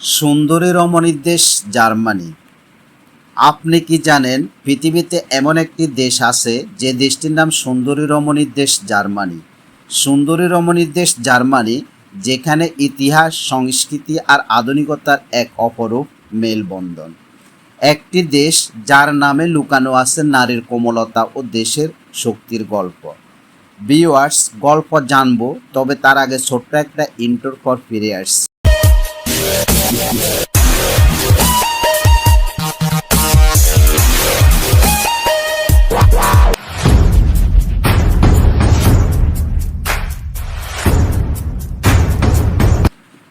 সুন্দরী রমণীর দেশ জার্মানি। আপনি কি জানেন, পৃথিবীতে এমন একটি দেশ আছে যে দেশটির নাম সুন্দরী রমণীর দেশ জার্মানি। সুন্দরী রমণীর দেশ জার্মানি, যেখানে ইতিহাস, সংস্কৃতি আর আধুনিকতার এক অপরূপ মেলবন্ধন। একটি দেশ যার নামে লুকানো আছে নারীর কোমলতা ও দেশের শক্তির গল্প। ভিউয়ার্স, গল্প জানব, তবে তার আগে ছোট্ট একটা ইন্টোর পর ফিরে আসছি।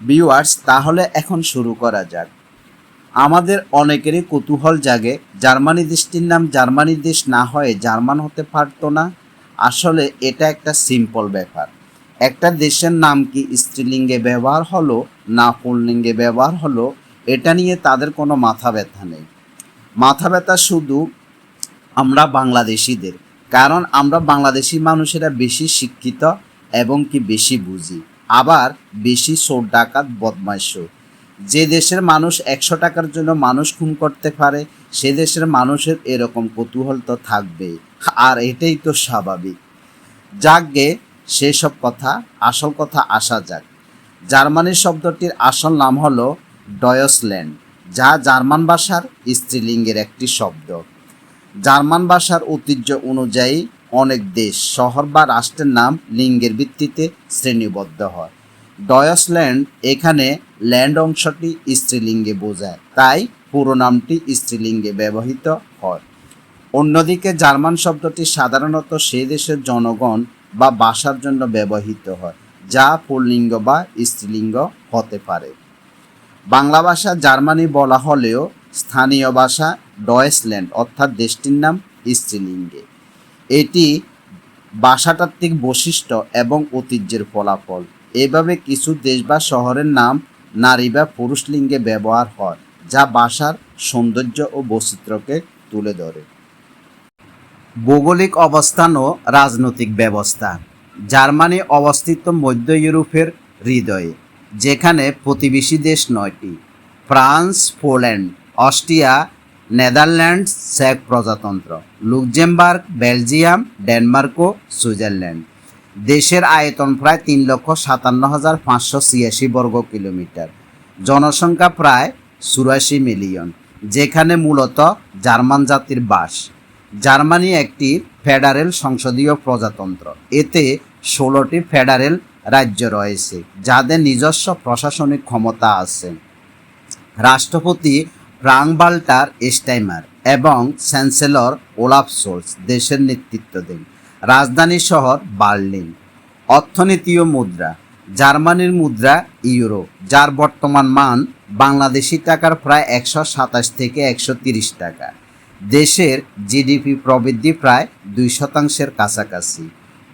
ভিউয়ার্স তাহলে এখন শুরু করা যাক। আমাদের অনেকেরই কৌতূহল জাগে, জার্মানি দেশটির নাম জার্মানি দেশ না হয়ে জার্মান হতে পারতো না। আসলে এটা একটা সিম্পল ব্যাপার। একটা দেশের নাম কি স্ত্রীলিঙ্গে ব্যবহার হলো, না পুল্লিঙ্গে ব্যবহার হলো, এটা নিয়ে তাদের কোনো মাথা ব্যথা নেই। মাথা ব্যথা শুধু আমরা বাংলাদেশিদের, কারণ আমরা বাংলাদেশি মানুষেরা বেশি শিক্ষিত এবং কি বেশি বুঝি। আবার বেশি চোর, ডাকাত বদমাইশও যে দেশের মানুষ একশো টাকার জন্য মানুষ খুন করতে পারে, সে দেশের মানুষের এরকম কৌতূহল তো থাকবেই। আর এটাই তো স্বাভাবিক। যাকগে সেসব কথা, আসল কথা আসা যাক। জার্মানি শব্দটির আসল নাম হলো ডয়সল্যান্ড যা জার্মান ভাষার স্ত্রীলিঙ্গের একটি শব্দ। জার্মান ভাষার ঐতিহ্য অনুযায়ী অনেক দেশ, শহর বা রাষ্ট্রের নাম লিঙ্গের ভিত্তিতে শ্রেণীবদ্ধ হয়। ডয়সল্যান্ড এখানে ল্যান্ড অংশটি স্ত্রীলিঙ্গে বোঝায়, তাই পুরো নামটি স্ত্রীলিঙ্গে ব্যবহৃত হয়। অন্যদিকে জার্মান শব্দটি সাধারণত সেই দেশের জনগণ বা ভাষার জন্য ব্যবহৃত হয়, যা পুল্লিঙ্গ বা স্ত্রীলিঙ্গ হতে পারে। বাংলা ভাষা জার্মানি বলা হলেও স্থানীয় ভাষা ডয়েসল্যান্ড, অর্থাৎ দেশটির নাম স্ত্রীলিঙ্গে। এটি ভাষাতাত্ত্বিক বৈশিষ্ট্য এবং ঐতিহ্যের ফলাফল। এভাবে কিছু দেশ বা শহরের নাম নারী বা পুরুষ লিঙ্গে ব্যবহার হয়, যা ভাষার সৌন্দর্য ও বৈচিত্র্যকে তুলে ধরে। ভৌগোলিক অবস্থান ও রাজনৈতিক ব্যবস্থা। জার্মানি অবস্থিত মধ্য ইউরোপের হৃদয়ে, যেখানে প্রতিবেশী দেশ নয়টি, ফ্রান্স, পোল্যান্ড, অস্ট্রিয়া, নেদারল্যান্ডস, চেক প্রজাতন্ত্র, লুক্সেমবার্গ, বেলজিয়াম, ডেনমার্ক ও সুইজারল্যান্ড। দেশের আয়তন প্রায় তিন লক্ষ সাতান্ন হাজার পাঁচশো ছিয়াশি বর্গ কিলোমিটার। জনসংখ্যা প্রায় চুরাশি মিলিয়ন, যেখানে মূলত জার্মান জাতির বাস। জার্মানি একটি ফেডারেল সংসদীয় প্রজাতন্ত্র। এতে ষোলোটি ফেডারেল রাজ্য রয়েছে, যাদের নিজস্ব প্রশাসনিক ক্ষমতা আছে। রাষ্ট্রপতি ফ্রাঙ্কবাল্টার স্টাইমার এবং চ্যান্সেলর ওলাফ সোলস দেশের নেতৃত্ব দেন। রাজধানী শহর বার্লিন। অর্থনীতি ও মুদ্রা। জার্মানির মুদ্রা ইউরো, যার বর্তমান মান বাংলাদেশি টাকার প্রায় একশো সাতাশ থেকে একশো তিরিশ টাকা। দেশের জিডিপি প্রবৃদ্ধি প্রায় দুই শতাংশের কাছাকাছি।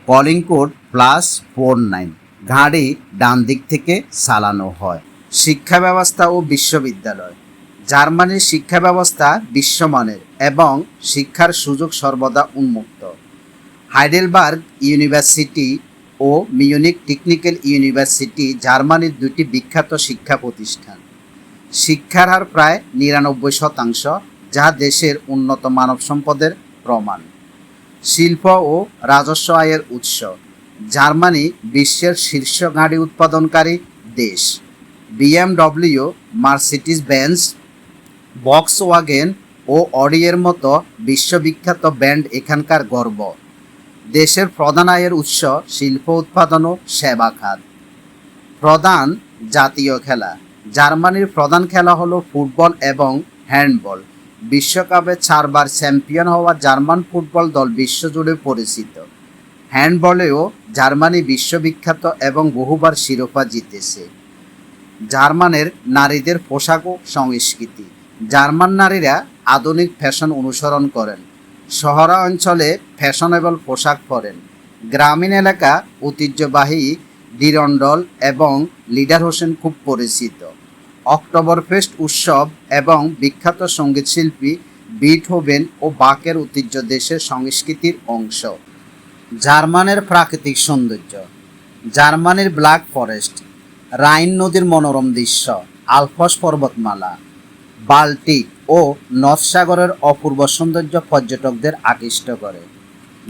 Calling code plus four nine গাড়ি ডান দিক থেকে চালানো হয়। শিক্ষা ব্যবস্থা ও বিশ্ববিদ্যালয় জার্মানির শিক্ষা ব্যবস্থা বিশ্বমানের এবং শিক্ষার সুযোগ সর্বদা উন্মুক্ত। হাইডেলবার্গ ইউনিভার্সিটি ও মিউনিক টেকনিক্যাল ইউনিভার্সিটি জার্মানির দুটি বিখ্যাত শিক্ষা প্রতিষ্ঠান। শিক্ষার হার প্রায় নিরানব্বই শতাংশ যা দেশের উন্নত মানব সম্পদের প্রমাণ। শিল্প ও রাজস্ব আয়ের উৎস। জার্মানি বিশ্বের শীর্ষ গাড়ি উৎপাদনকারী দেশ। BMW Mercedes Benz Volkswagen ও অডিয়ের মতো বিশ্ববিখ্যাত ব্যান্ড এখানকার গর্ব। দেশের প্রধান আয়ের উৎস শিল্প উৎপাদন ও সেবা খাত। প্রধান জাতীয় খেলা। জার্মানির প্রধান খেলা হলো ফুটবল এবং হ্যান্ডবল। বিশ্বকাপে চারবার চ্যাম্পিয়ন হওয়া জার্মান ফুটবল দল বিশ্বজুড়ে পরিচিত। হ্যান্ডবলেও জার্মানি বিশ্ববিখ্যাত এবং বহুবার শিরোপা জিতেছে। জার্মানের নারীদের পোশাক ও সংস্কৃতি। জার্মান নারীরা আধুনিক ফ্যাশন অনুসরণ করেন। শহরা অঞ্চলে ফ্যাশনেবল পোশাক পরেন। গ্রামীণ এলাকা ঐতিহ্যবাহী ডিরন্ডল এবং লিডার হোসেন খুব পরিচিত। অক্টোবর ফেস্ট উৎসব এবং বিখ্যাত সঙ্গীতশিল্পী বিটহোভেন ও বাকের ঐতিহ্য দেশের সংস্কৃতির অংশ। জার্মানের প্রাকৃতিক সৌন্দর্য, জার্মানির ব্ল্যাক ফরেস্ট, রাইন নদীর মনোরম দৃশ্য, আলফস পর্বতমালা, বাল্টিক ও নর্থ সাগরের অপূর্ব সৌন্দর্য পর্যটকদের আকৃষ্ট করে।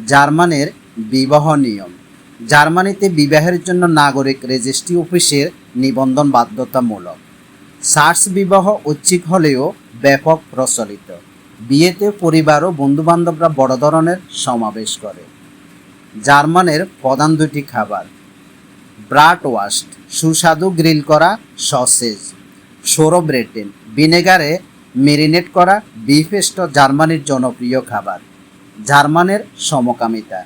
জার্মানের বিবাহ নিয়ম, জার্মানিতে বিবাহের জন্য নাগরিক রেজিস্ট্রি অফিসের নিবন্ধন বাধ্যতামূলক। সার্স বিবাহ ঐচ্ছিক হলেও ব্যাপক প্রচলিত। বিয়েতে পরিবার ও বন্ধুবান্ধবরা বড় ধরনের সমাবেশ করে। জার্মানের প্রধান দুটি খাবার ব্রাট ওয়াস্ট সুস্বাদু গ্রিল করা সসেজ সোরোব্রেটেন ভিনেগারে মেরিনেট করা বিফ স্টো জার্মানির জনপ্রিয় খাবার। জার্মানের সমকামিতা,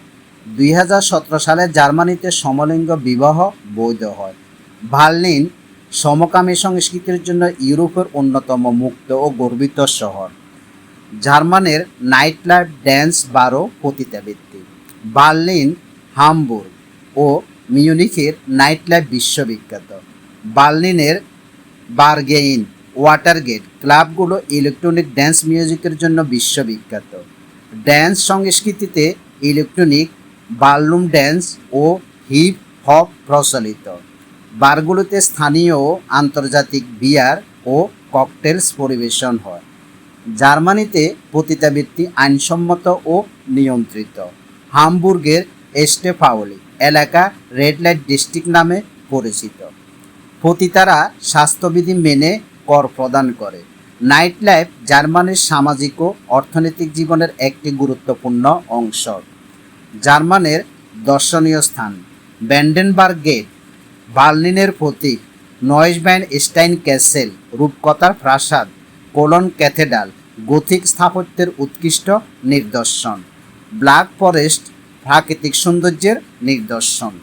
দুই হাজার সতেরো সালে জার্মানিতে সমলিঙ্গ বিবাহ বৈধ হয়। ভার্লিন সমকামী সংস্কৃতির জন্য ইউরোপের অন্যতম মুক্ত ও গর্বিত শহর। জার্মানের নাইট লাইফ ড্যান্স বারো পতিতাবৃত্তি, বার্লিন, হামবুর্গ ও মিউনিখের নাইট লাইফ বিশ্ববিখ্যাত। বার্লিনের বার্গেইন ওয়াটারগেট ক্লাবগুলো ইলেকট্রনিক ড্যান্স মিউজিকের জন্য বিশ্ববিখ্যাত। ড্যান্স সংস্কৃতিতে ইলেকট্রনিক, বার্লুম ড্যান্স ও হিপ হপ প্রচলিত। বারগুলোতে স্থানীয় আন্তর্জাতিক বিয়ার ও ককটেলস পরিবেশন হয়। জার্মানিতে পতিতাবৃত্তি আইনসম্মত ও নিয়ন্ত্রিত। হামবুর্গের এস্টেফাউলি এলাকা রেড লাইট ডিস্ট্রিক্ট নামে পরিচিত। পতিতারা স্বাস্থ্যবিধি মেনে কর প্রদান করে। নাইট লাইফ জার্মানির সামাজিক ও অর্থনৈতিক জীবনের একটি গুরুত্বপূর্ণ অংশ। জার্মানের দর্শনীয় স্থান ব্যান্ডেনবার্গ গেট বার্লিনের প্রতীক নয়েসব্যান্ড স্টাইন ক্যাসেল রূপকথার প্রাসাদ, কোলন ক্যাথেড্রাল, গথিক স্থাপত্যের উৎকৃষ্ট নিদর্শন, ব্ল্যাক ফরেস্ট প্রাকৃতিক সৌন্দর্যের নিদর্শন।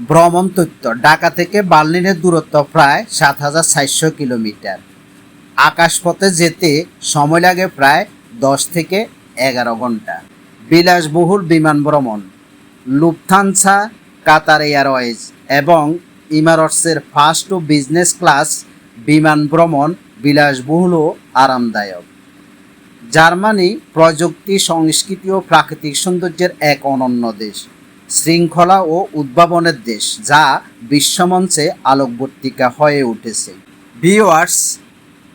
ভ্রমণ তথ্য ঢাকা থেকে বার্লিনের দূরত্ব প্রায় সাত হাজার চারশো কিলোমিটার। আকাশপথে যেতে সময় লাগে প্রায় দশ থেকে এগারো ঘণ্টা। বিলাসবহুল বিমান ভ্রমণ, লুফথানসা কাতার এয়ারওয়েজ এবং ইমারটসের ফার্স্ট ও বিজনেস ক্লাস বিমান ভ্রমণ বিলাসবহুল ও আরামদায়ক। জার্মানি প্রযুক্তি, সংস্কৃতি ও প্রাকৃতিক সৌন্দর্যের এক অনন্য দেশ, শৃঙ্খলা ও উদ্ভাবনের দেশ, যা বিশ্বমঞ্চে আলোকবর্তিকা হয়ে উঠেছে। ভিওয়ার্স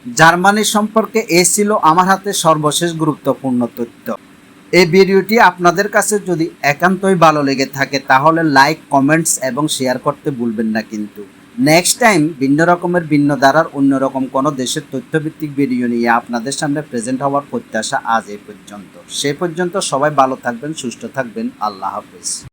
জার্মানি সম্পর্কে এ ছিল আমার হাতে সর্বশেষ গুরুত্বপূর্ণ তথ্য। এই ভিডিওটি আপনাদের কাছে যদি একান্তই ভালো লেগে থাকে, তাহলে লাইক কমেন্টস এবং শেয়ার করতে ভুলবেন না কিন্তু। নেক্সট টাইম ভিন্ন রকমের, ভিন্ন ধারার অন্যরকম কোনো দেশের তথ্যভিত্তিক ভিডিও নিয়ে আপনাদের সামনে প্রেজেন্ট হওয়ার প্রত্যাশা আজ এই পর্যন্ত। সে পর্যন্ত সবাই ভালো থাকবেন, সুস্থ থাকবেন। আল্লাহ হাফেজ।